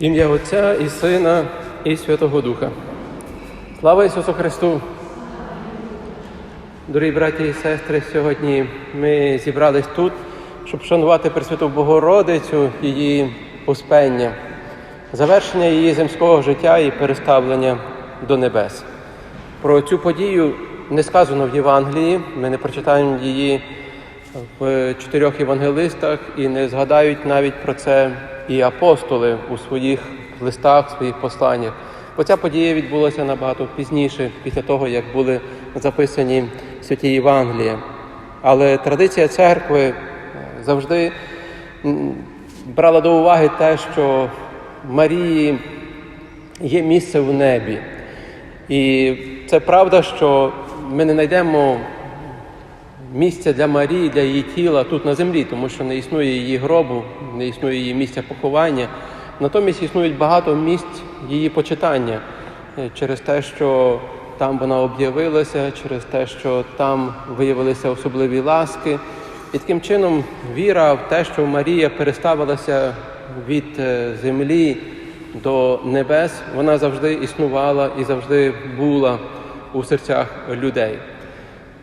Ім'я Отця і Сина, і Святого Духа. Слава Ісусу Христу! Дорогі браті і сестри, сьогодні ми зібрались тут, щоб шанувати Пресвяту Богородицю, її успення, завершення її земського життя і переставлення до небес. Про цю подію не сказано в Євангелії, ми не прочитаємо її в чотирьох євангелистах і не згадають навіть про це і апостоли у своїх листах, своїх посланнях. Бо ця подія відбулася набагато пізніше, після того, як були записані святі Євангелії. Але традиція церкви е, завжди брала до уваги те, що Марії є місце в небі. І це правда, що ми не знайдемо місця для Марії, для її тіла тут на землі, тому що не існує її гробу, не існує її місця поховання. Натомість існують багато місць її почитання е, через те, що там вона об'явилася, через те, що там виявилися особливі ласки. І таким чином віра в те, що Марія переставилася від е, землі до небес, вона завжди існувала і завжди була у серцях людей.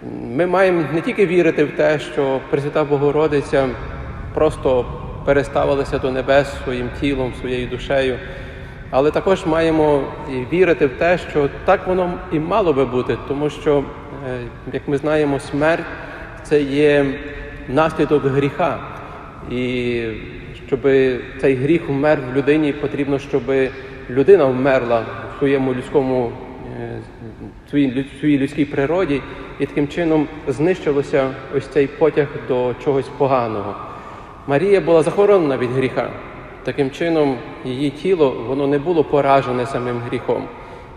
Ми маємо не тільки вірити в те, що Пресвята Богородиця просто переставилася до небес своїм тілом, своєю душею, але також маємо і вірити в те, що так воно і мало би бути, тому що, е, як ми знаємо, смерть це є наслідок гріха. І щоб цей гріх вмер в людині, потрібно, щоб людина вмерла в своєму людському е, своїй, своїй людській природі, і таким чином знищилося ось цей потяг до чогось поганого. Марія була захоронена від гріха. Таким чином, її тіло воно не було поражене самим гріхом.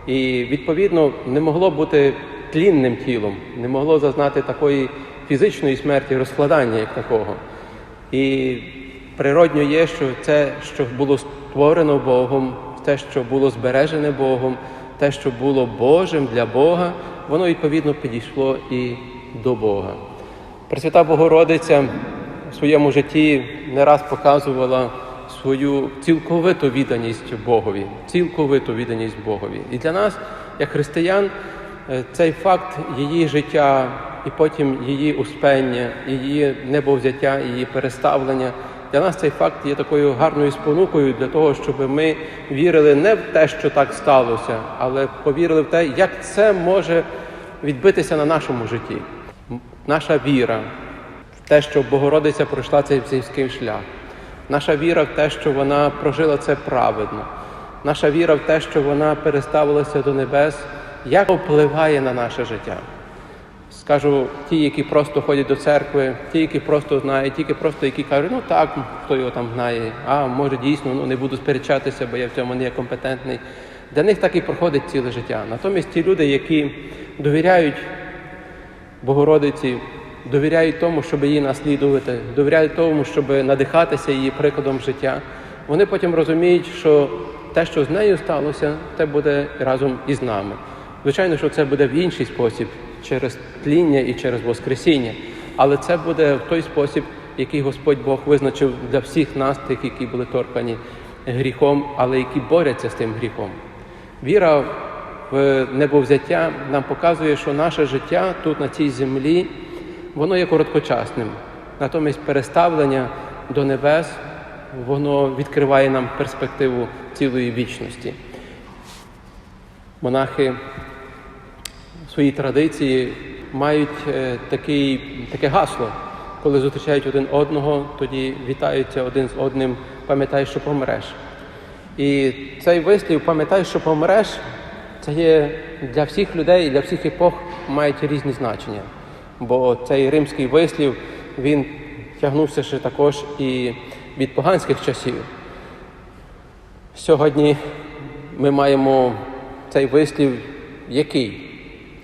І відповідно не могло бути тлінним тілом, не могло зазнати такої фізичної смерті, розкладання як такого. І природньо є, що це, що було створено Богом, те, що було збережене Богом, те, що було Божим для Бога, воно відповідно підійшло і до Бога. Пресвята Богородиця в своєму житті не раз показувала свою цілковиту відданість Богові, цілковиту відданість Богові. І для нас, як християн, е, цей факт її життя і потім її успення, її небовзяття, її переставлення. Для нас цей факт є такою гарною спонукою для того, щоб ми вірили не в те, що так сталося, але повірили в те, як це може відбитися на нашому житті. Наша віра в те, що Богородиця пройшла цей сільський шлях. Наша віра в те, що вона прожила це праведно. Наша віра в те, що вона переставилася до небес, як впливає на наше життя. Скажу, ті, які просто ходять до церкви, ті, які просто знають, ті, які просто які кажуть, ну так, хто його там знає, а може дійсно ну, не буду сперечатися, бо я в цьому не є компетентний. Для них так і проходить ціле життя. Натомість ті люди, які довіряють Богородиці, довіряють тому, щоб її наслідувати, довіряють тому, щоб надихатися її прикладом життя, вони потім розуміють, що те, що з нею сталося, те буде разом із нами. Звичайно, що це буде в інший спосіб, через тління і через Воскресіння, але це буде в той спосіб, який Господь Бог визначив для всіх нас, тих, які були торкані гріхом, але які борються з тим гріхом. Віра в небовзяття нам показує, що наше життя тут, на цій землі, воно є короткочасним. Натомість переставлення до небес, воно відкриває нам перспективу цілої вічності. Монахи своїй традиції мають е, такий, таке гасло. Коли зустрічають один одного, тоді вітаються один з одним, пам'ятай, що помреш. І цей вислів пам'ятай, що помреш, це є для всіх людей, для всіх епох мають різні значення. Бо цей римський вислів він тягнувся ще також і від поганських часів. Сьогодні ми маємо цей вислів, який,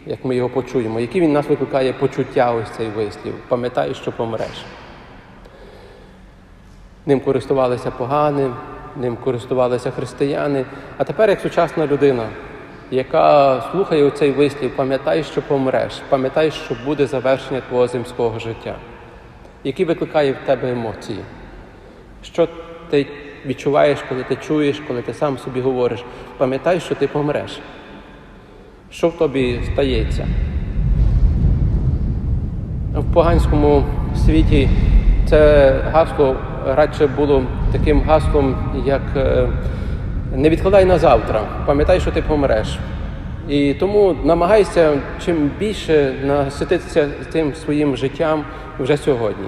як ми його почуємо, який він нас викликає почуття, ось цей вислів. Пам'ятай, що помреш. Ним користувалися погани, ним користувалися християни. А тепер, як сучасна людина, яка слухає цей вислів, пам'ятай, що помреш, пам'ятай, що буде завершення твого земського життя, який викликає в тебе емоції. Що ти відчуваєш, коли ти чуєш, коли ти сам собі говориш, пам'ятай, що ти помреш. Що в тобі стається? В поганському світі це гасло радше було таким гаслом, як е, не відкладай на завтра, пам'ятай, що ти помреш. І тому намагайся чим більше насититися тим своїм життям вже сьогодні.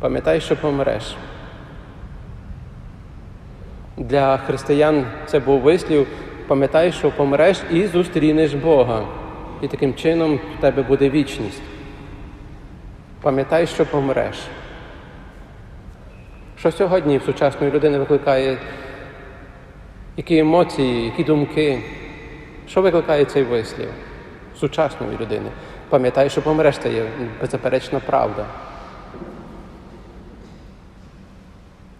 Пам'ятай, що помреш. Для християн це був вислів, пам'ятай, що помреш і зустрінеш Бога. І таким чином в тебе буде вічність. Пам'ятай, що помреш. Що сьогодні в сучасної людини викликає які емоції, які думки? Що викликає цей вислів сучасної людини? Пам'ятай, що помреш, це є беззаперечна правда.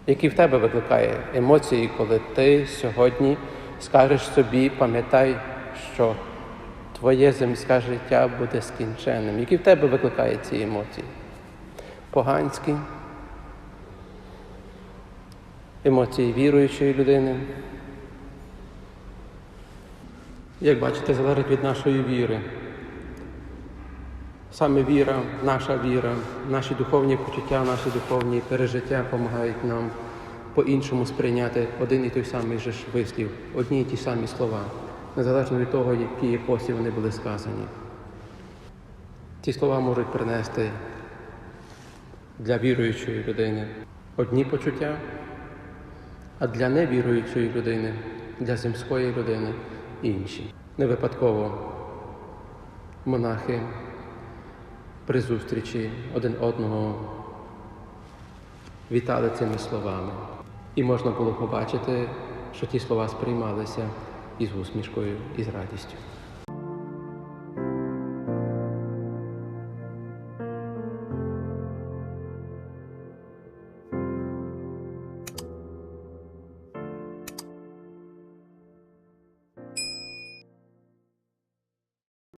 Які в тебе викликає емоції, коли ти сьогодні скажеш собі, пам'ятай, що твоє земське життя буде скінченим. Які в тебе викликає ці емоції? Поганські, емоції віруючої людини. Як бачите, залежить від нашої віри. Саме віра, наша віра, наші духовні почуття, наші духовні пережиття допомагають нам по-іншому сприйняти один і той самий же вислів, одні і ті самі слова, незалежно від того, які епосі вони були сказані. Ці слова можуть принести для віруючої людини одні почуття, а для невіруючої людини, для земської людини інші. Не випадково монахи при зустрічі один одного вітали цими словами. І можна було побачити, що ті слова сприймалися із усмішкою і з радістю.